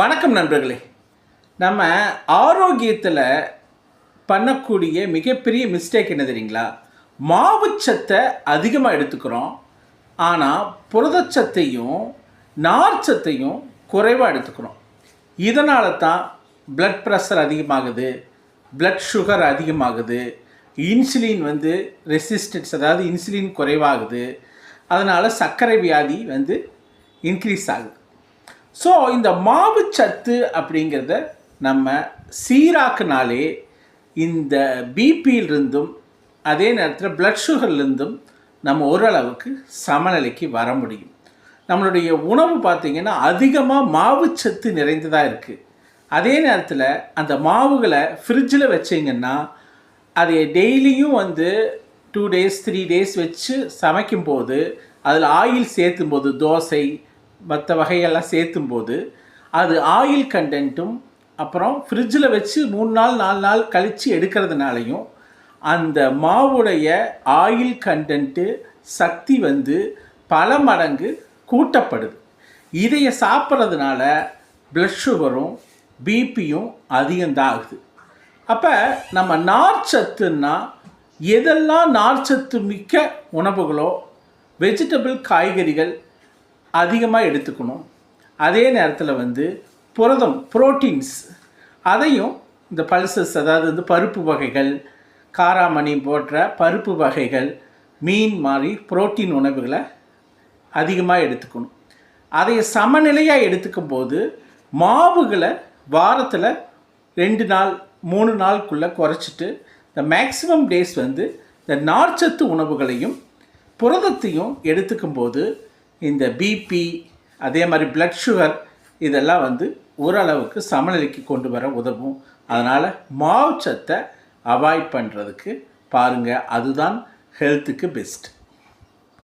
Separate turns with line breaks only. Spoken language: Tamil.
வணக்கம் நண்பர்களே. நம்ம ஆரோக்கியத்தில் பண்ணக்கூடிய மிகப்பெரிய மிஸ்டேக் என்ன தெரியுங்களா? மாவுச்சத்தை அதிகமாக எடுத்துக்கிறோம். ஆனால் புரதச்சத்தையும் நார்ச்சத்தையும் குறைவாக எடுத்துக்கிறோம். இதனால தான் பிளட் ப்ரெஷர் அதிகமாகுது பிளட் சுகர் அதிகமாகுது இன்சுலின் வந்து ரெசிஸ்டன்ஸ் அதாவது இன்சுலின் குறைவாகுது. அதனால் சர்க்கரை வியாதி வந்து இன்க்ரீஸ் ஆகுது. ஸோ இந்த மாவுச்சத்து அப்படிங்கிறத நம்ம சீராக்குனாலே இந்த பிபியிலிருந்தும் அதே நேரத்தில் பிளட் சுகர்லேருந்தும் நம்ம ஓரளவுக்கு சமநிலைக்கு வர முடியும். நம்மளுடைய உணவு பார்த்திங்கன்னா அதிகமாக மாவுச்சத்து நிறைந்ததாக இருக்குது அதே நேரத்தில் அந்த மாவுகளை ஃப்ரிட்ஜில் வச்சிங்கன்னா அதை டெய்லியும் வந்து டூ டேஸ் த்ரீ டேஸ் வச்சு சமைக்கும்போது அதில் ஆயில் சேர்த்தும் போது தோசை மற்ற வகையெல்லாம் சேர்த்தும்போது அது ஆயில் கண்டென்ட்டும் அப்புறம் ஃப்ரிட்ஜில் வச்சு மூணு நாள் நாலு நாள் கழித்து எடுக்கிறதுனாலையும் அந்த மாவுடைய ஆயில் கண்டென்ட்டு சக்தி வந்து பல மடங்கு கூட்டப்படுது. இதைய சாப்பிட்றதுனால ப்ளட் சுகரும் பிபியும் அதிகம்தான் ஆகுது அப்போ நம்ம நார்ச்சத்துன்னா எதெல்லாம் நார்ச்சத்து மிக்க உணவுகளோ வெஜிடபிள் காய்கறிகள் அதிகமாக எடுத்துக்கணும். அதே நேரத்தில் வந்து புரதம் புரோட்டீன்ஸ் அதையும் இந்த பல்சஸ் அதாவது வந்து பருப்பு வகைகள் காராமணி போன்ற பருப்பு வகைகள் மீன் மாதிரி புரோட்டீன் உணவுகளை அதிகமாக எடுத்துக்கணும். அதை சமநிலையாக எடுத்துக்கும் போது மாவுகளை வாரத்தில் ரெண்டு நாள் மூணு நாளுக்குள்ளே குறைச்சிட்டு இந்த மேக்ஸிமம் டேஸ் வந்து இந்த நார்ச்சத்து உணவுகளையும் புரதத்தையும் எடுத்துக்கும் போது இந்த பிபி அதே மாதிரி பிளட் சுகர் இதெல்லாம் வந்து ஓரளவுக்கு சமநிலைக்கு கொண்டு வர உதவும். அதனால் மாவுச்சத்தை அவாய்ட் பண்ணுறதுக்கு பாருங்கள் அதுதான் ஹெல்த்துக்கு பெஸ்ட்